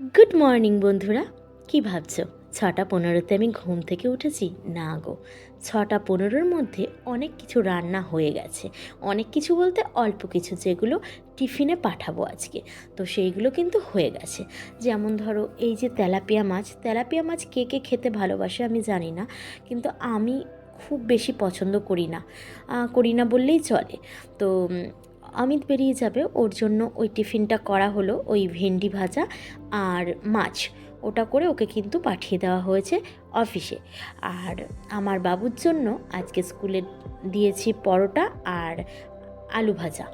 Good morning বন্ধুরা, কি ভাবছ? ছটা পনেরোতে আমি ঘুম থেকে উঠেছি? না গো, ছটা পনেরোর মধ্যে অনেক কিছু রান্না হয়ে গেছে। অনেক কিছু বলতে অল্প কিছু যেগুলো টিফিনে পাঠাবো আজকে। তো সেইগুলো কিন্তু হয়ে গেছে। যেমন ধরো, এই যে তেলাপিয়া মাছ তেলাপিয়া মাছ কে কে খেতে ভালোবাসে আমি জানি না, কিন্তু আমি খুব বেশি পছন্দ করি না। করি না বললেই চলে। তো অমিত বেরিয়ে যাবে। ওর জন্য ওই টিফিনটা করা হলো ওই ভেন্ডি ভাজা আর মাছ। ওটা করে ওকে কিন্তু পাঠিয়ে দেওয়া হয়েছে অফিসে। আর আমার বাবুর জন্য আজকে স্কুলে দিয়েছি পরোটা আর আলু ভাজা।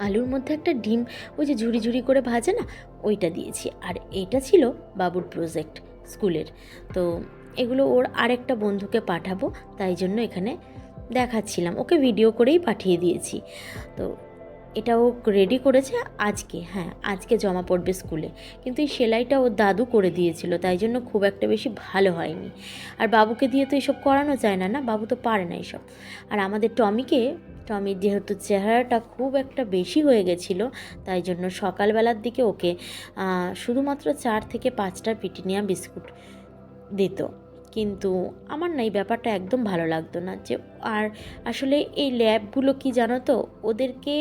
আলুর মধ্যে একটা ডিম, ওই যে ঝুড়ি ঝুড়ি করে ভাজে না, ওইটা দিয়েছি। আর এটা ছিল বাবুর প্রজেক্ট স্কুলের। তো এগুলো ওর আরেকটা বন্ধুকে পাঠাবো, তাই জন্য এখানে দেখাচ্ছিলাম, ওকে ভিডিও করেই পাঠিয়ে দিয়েছি। তো এটা ও রেডি করেছে আজকে হ্যাঁ আজকে জমা পড়বে স্কুলে কিন্তু এই সেলাইটা ওর দাদু করে দিয়েছিল, তাই জন্য খুব একটা বেশি ভালো হয়নি। আর বাবুকে দিয়ে তো এসব করানো যায় না না? বাবু তো পারে না এসব। আর আমাদের টমিকে, টমির যেহেতু চেহারাটা খুব একটা বেশি হয়ে গেছিল, তাই জন্য সকালবেলার দিকে ওকে শুধুমাত্র চার থেকে পাঁচটা পিটিনিয়া বিস্কুট দিত। কিন্তু আমার না এই ব্যাপারটা একদম ভালো লাগতো না যে, আর আসলে এই ল্যাবগুলো কি জানো তো? ওদেরকে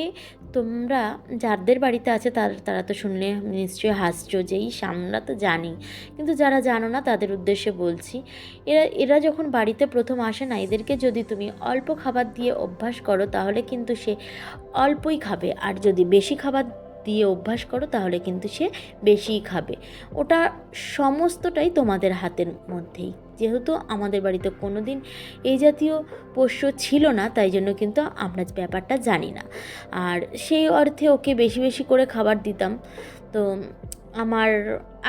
তোমরা যাদের বাড়িতে আছে তার, তারা তো শুনলে নিশ্চয়ই হাসছো যে এই আমরা তো জানি। কিন্তু যারা জানো না তাদের উদ্দেশ্যে বলছি, এরা এরা যখন বাড়িতে প্রথম আসে না, এদেরকে যদি তুমি অল্প খাবার দিয়ে অভ্যাস করো তাহলে কিন্তু সে অল্পই খাবে। আর যদি বেশি খাবার দিয়ে অভ্যাস করো তাহলে কিন্তু সে বেশিই খাবে। ওটা সমস্তটাই তোমাদের হাতের মধ্যেই। যেহেতু আমাদের বাড়িতে কোনো দিন এই জাতীয় পোষ্য ছিল না তাই জন্য কিন্তু আমরা ব্যাপারটা জানি না। আর সেই অর্থে ওকে বেশি বেশি করে খাবার দিতাম। তো আমার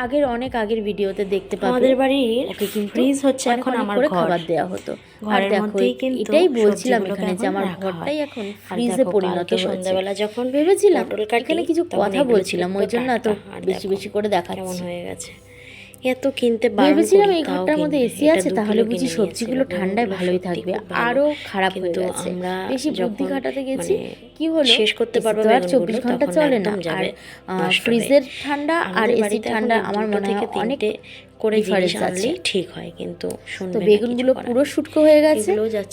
আগের অনেক আগের ভিডিওতে দেখতে পাবে আমাদের বাড়ির ওকে কিন্তু ফ্রিজ হচ্ছে এখন আমার করে ঘর। খাবার দেওয়া হতো। আর দেখো এটাই বলছিলাম এখানে যে আমার ঘরটাই এখন ফ্রিজে পরিণত সন্ধ্যাবেলা যখন ভেবেছিলাম এখানে কিছু কথা বলছিলাম ওই জন্য এত বেশি বেশি করে দেখাচ্ছি। হয়ে গেছে। এত কিনতে ভেবেছিলাম এই ঘরটার মধ্যে এসি আছে তাহলে বুঝি সবজিগুলো ঠান্ডায় ভালোই থাকবে। আরও আরও খারাপ হয়ে গেছে। আমরা বেশি বুদ্ধি খাটাতে গেছি মানে কি হলো? শেষ করতে পারব আর চব্বিশ ঘণ্টা চলে না। আর। ফ্রিজের ঠান্ডা আর এসি ঠান্ডা আমার মনে হয় অনেক করে জিনিস difference ঠিক হয় কিন্তু তো বেগুনগুলো কিছু পুরো। শুটকো হয়ে গেছে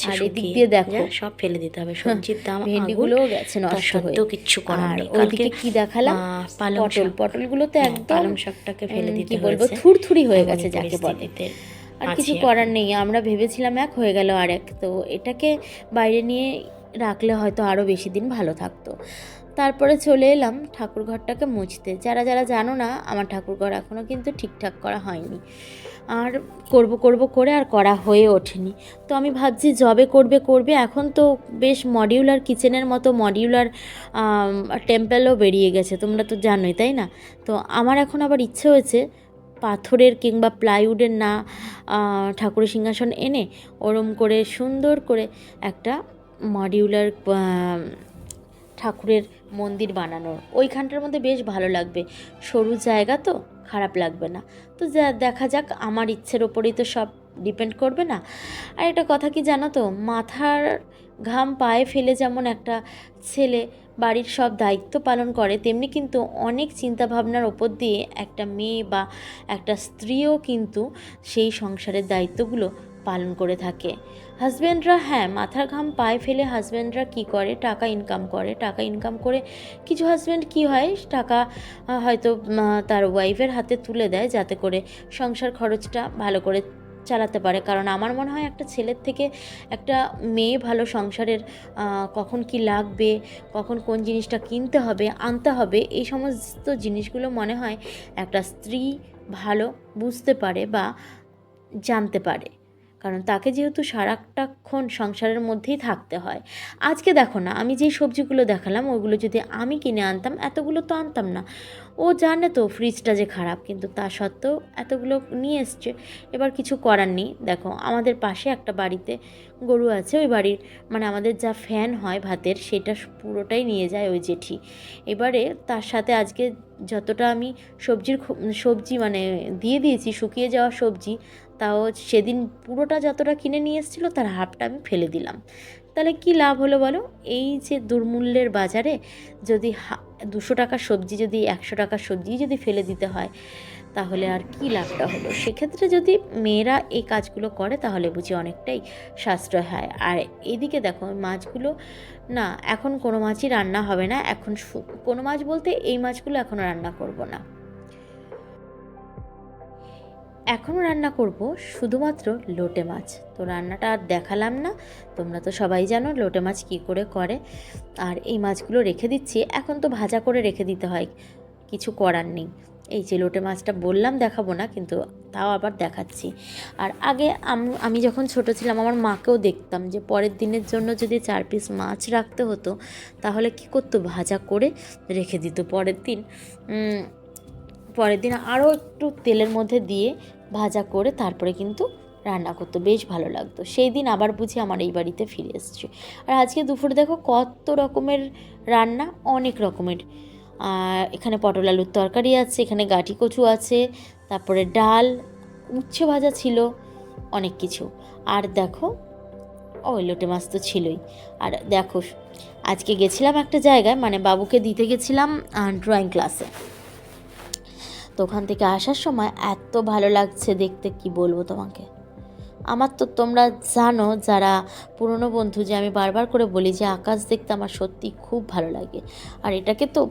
আর এদিক দিয়ে দেখো। সব ফেলে দিতে হবে সবজির দাম ভেন্ডিগুলোও গেছে নষ্ট হয়ে। কিচ্ছু করার নেই। ওইদিকে কি দেখালাম? পটল। পটলগুলো তো হ্যাঁ, একদম পালং শাকটাকে ফেলে দিতে কি বলব থুরথুরি হয়ে গেছে যাকে বলে। আর কিছু করার নেই আমরা ভেবেছিলাম এক হয়ে গেল আর এক তো এটাকে বাইরে নিয়ে রাখলে হয়তো আরও বেশি দিন ভালো থাকতো। তারপরে চলে এলাম ঠাকুর ঘরটাকে মুছতে। যারা যারা জানো না, আমার ঠাকুর ঘর এখনও কিন্তু ঠিকঠাক করা হয়নি। আর করব করব করে আর করা হয়ে ওঠেনি। তো আমি ভাবছি জবে করবে করবে, এখন তো বেশ মডিউলার কিচেনের মতো মডিউলার টেম্পেলও বেরিয়ে গেছে, তোমরা তো জানোই, তাই না? তো আমার এখন আবার ইচ্ছে হয়েছে পাথরের কিংবা প্লাইউডের না ঠাকুরের সিংহাসন এনে ওরম করে সুন্দর করে একটা মডিউলার ঠাকুরের মন্দির বানানোর। ওইখানটার মধ্যে বেশ ভালো লাগবে। সরু জায়গা তো, খারাপ লাগবে না। তো যা, দেখা যাক, আমার ইচ্ছের ওপরেই তো সব ডিপেন্ড করবে না। আর একটা কথা কি জানো তো, মাথার ঘাম পায়ে ফেলে যেমন একটা ছেলে বাড়ির সব দায়িত্ব পালন করে, তেমনি কিন্তু অনেক চিন্তাভাবনার ওপর দিয়ে একটা মেয়ে বা একটা স্ত্রীও কিন্তু সেই সংসারের দায়িত্বগুলো পালন করে থাকে। হাজব্যান্ডরা হ্যাঁ মাথার ঘাম পায়ে ফেলে হাজব্যান্ডরা কি করে? টাকা ইনকাম করে। টাকা ইনকাম করে কিছু হাজব্যান্ড কি হয়? টাকা হয়তো তার ওয়াইফের হাতে তুলে দেয় যাতে করে সংসার খরচটা ভালো করে চালাতে পারে। কারণ আমার মনে হয় একটা ছেলের থেকে একটা মেয়ে ভালো সংসারের কখন কি লাগবে, কখন কোন জিনিসটা কিনতে হবে, আনতে হবে, এই সমস্ত জিনিসগুলো মনে হয় একটা স্ত্রী ভালো বুঝতে পারে বা জানতে পারে। কারণ তাকে যেহেতু সারাটাক্ষণ সংসারের মধ্যেই থাকতে হয়। আজকে দেখো না, আমি যেই সবজিগুলো দেখালাম ওইগুলো যদি আমি কিনে আনতাম, এতগুলো তো আনতাম না। ও জানে তো ফ্রিজটা যে খারাপ, কিন্তু তা সত্ত্বেও এতগুলো নিয়ে এসছে। এবার কিছু করার নেই। দেখো, আমাদের পাশে একটা বাড়িতে গরু আছে, ওই বাড়ির মানে আমাদের যা ফ্যান হয় ভাতের, সেটা পুরোটাই নিয়ে যায় ওই জেঠি। এবারে তার সাথে আজকে যতটা আমি সবজির সবজি মানে দিয়ে দিয়েছি, শুকিয়ে যাওয়া সবজি তাও সেদিন পুরোটা যতটা কিনে নিয়ে এসেছিল তার হাফটা আমি ফেলে দিলাম। তাহলে কি লাভ হলো বলো? এই যে দুর্মূল্যের বাজারে যদি দুশো টাকার সবজি যদি একশো টাকার সবজি যদি ফেলে দিতে হয়, তাহলে আর কি লাভটা হলো? সেক্ষেত্রে যদি মেয়েরা এই কাজগুলো করে, তাহলে বুঝি অনেকটাই সাশ্রয় হয়। আর এদিকে দেখো, মাছগুলো না, এখন কোনো মাছই রান্না হবে না। এখন কোনো মাছ বলতে এই মাছগুলো এখন রান্না করব না। এখন রান্না করব শুধুমাত্র লোটে মাছ। তো রান্নাটা আর দেখালাম না, তোমরা তো সবাই জানো লোটে মাছ কী করে করে। আর এই মাছগুলো রেখে দিচ্ছি, এখন তো ভাজা করে রেখে দিতে হয়, কিছু করার নেই। এই যে লোটে মাছটা বললাম দেখাবো না, কিন্তু তাও আবার দেখাচ্ছি। আর আগে আমি যখন ছোট ছিলাম আমার মাকেও দেখতাম যে পরের দিনের জন্য যদি চার পিস মাছ রাখতে হতো, তাহলে কি করতো? ভাজা করে রেখে দিত পরের দিন। পরের দিন আরও একটু তেলের মধ্যে দিয়ে ভাজা করে তারপরে কিন্তু রান্না করতো। বেশ ভালো লাগতো। সেই দিন আবার বুঝি আমার এই বাড়িতে ফিরে এসছে। আর আজকে দুপুরে দেখো কত রকমের রান্না, অনেক রকমের। এখানে পটল আলুর তরকারি আছে, এখানে গাঠি কচু আছে, তারপরে ডাল, উচ্ছে ভাজা ছিল, অনেক কিছু। আর দেখো ওই লোটে মাছ তো ছিলই। আর দেখো, আজকে গেছিলাম একটা জায়গায় মানে বাবুকে দিতে গেছিলাম ড্রয়িং ক্লাসে তো ওখান থেকে আসার সময় এত ভালো লাগছে দেখতে, কি বলব তোমাকে? আমার তো তোমরা জানো, যারা পুরনো বন্ধু, যে আমি বারবার করে বলি যে আকাশ দেখতে আমার সত্যি খুব ভালো লাগে। আর এটাকে তো,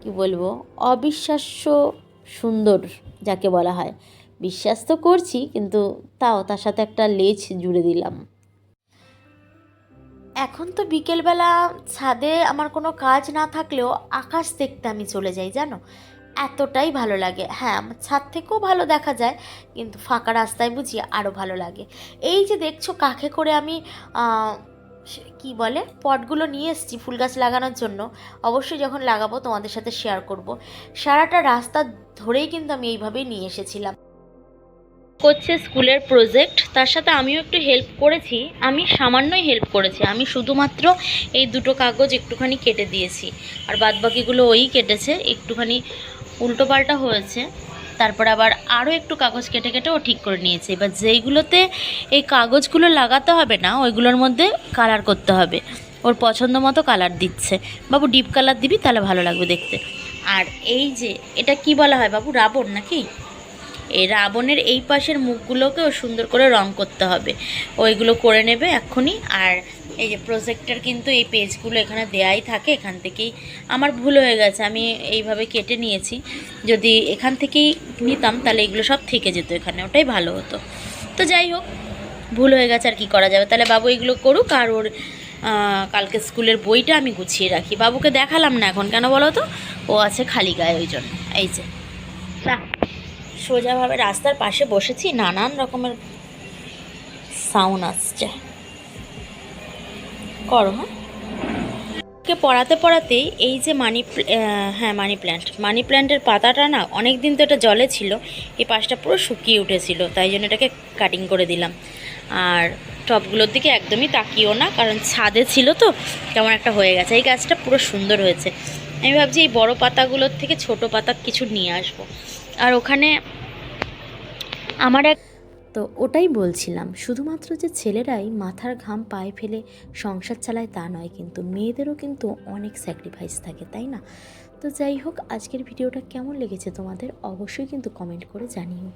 কি বলব, অবিশ্বাস্য সুন্দর যাকে বলা হয়। বিশ্বাস তো করছি, কিন্তু তাও তার সাথে একটা লেজ জুড়ে দিলাম। এখন তো বিকেলবেলা ছাদে আমার কোনো কাজ না থাকলেও আকাশ দেখতে আমি চলে যাই, জানো? এতটাই ভালো লাগে। হ্যাঁ আমার ছাদ থেকেও ভালো দেখা যায়, কিন্তু ফাঁকা রাস্তায় বুঝি আরও ভালো লাগে। এই যে দেখছ কাকে করে আমি কি বলে, পটগুলো নিয়ে এসেছি ফুল গাছ লাগানোর জন্য, অবশ্যই যখন লাগাবো তোমাদের সাথে শেয়ার করব। সারাটা রাস্তা ধরেই কিন্তু আমি এইভাবেই নিয়ে এসেছিলাম। করছে স্কুলের প্রজেক্ট তার সাথে আমিও একটু হেল্প করেছি, আমি সামান্যই হেল্প করেছি। আমি শুধুমাত্র এই দুটো কাগজ একটুখানি কেটে দিয়েছি, আর বাদবাকিগুলো ওই কেটেছে, একটুখানি উল্টোপাল্টা হয়েছে। তারপর আবার আরও একটু কাগজ কেটে কেটে ও ঠিক করে নিয়েছে। এবার যেইগুলোতে এই কাগজগুলো লাগাতে হবে না, ওইগুলোর মধ্যে কালার করতে হবে। ওর পছন্দ মতো কালার দিচ্ছে। বাবু ডিপ কালার দিবি, তাহলে ভালো লাগবে দেখতে। আর এই যে, এটা কি বলা হয় বাবু, রাবণ নাকি? এই রাবণের এই পাশের মুখগুলোকেও সুন্দর করে রং করতে হবে। ওইগুলো করে নেবে এক্ষুনি, আর এই যে প্রজেক্টের কিন্তু এই পেজগুলো এখানে দেয়াই থাকে, এখান থেকেই আমার ভুল হয়ে গেছে, আমি এইভাবে কেটে নিয়েছি। যদি এখান থেকেই নিতাম, তাহলে এগুলো সব থেকে যেত এখানে, ওটাই ভালো হতো। তো যাই হোক, ভুল হয়ে গেছে, আর কি করা যাবে? তাহলে বাবু এগুলো করুক, আর ওর কালকে স্কুলের বইটা আমি গুছিয়ে রাখি। বাবুকে দেখালাম না এখন, কেন বলো তো? ও আছে খালি গায়ে ওই জন্য। এই যে। সোজাভাবে রাস্তার পাশে বসেছি, নানান রকমের সাউন্ড আসছে। করো হ্যাঁ? কে পড়াতে পড়াতেই এই যে মানি হ্যাঁ মানি প্ল্যান্ট, মানি প্ল্যান্টের পাতাটা না অনেক দিন তো এটা জলে ছিল, এই পাশটা পুরো শুকিয়ে উঠেছিল, তাই জন্য এটাকে কাটিং করে দিলাম। আর টপগুলোর দিকে একদমই তাকিও না, কারণ ছাদে ছিল তো, কেমন একটা হয়ে গেছে। এই গাছটা পুরো সুন্দর হয়েছে। আমি ভাবছি এই বড় পাতাগুলোর থেকে ছোট পাতা কিছু নিয়ে আসব। আর ওখানে আমার এক তো ওটাই বলছিলাম, শুধুমাত্র যে ছেলেরাই মাথার ঘাম পায়ে ফেলে সংসার চালায় তা নয়, কিন্তু মেয়েদেরও কিন্তু অনেক স্যাক্রিফাইস থাকে, তাই না? তো যাই হোক, আজকের ভিডিওটা কেমন লেগেছে তোমাদের অবশ্যই কিন্তু কমেন্ট করে জানিও।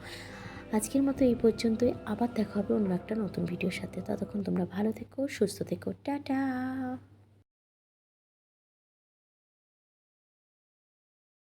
আজকের মতো এই পর্যন্তই, আবার দেখা হবে অন্য একটা নতুন ভিডিওর সাথে। ততক্ষণ তোমরা ভালো থেকো, সুস্থ থেকো, টাটা!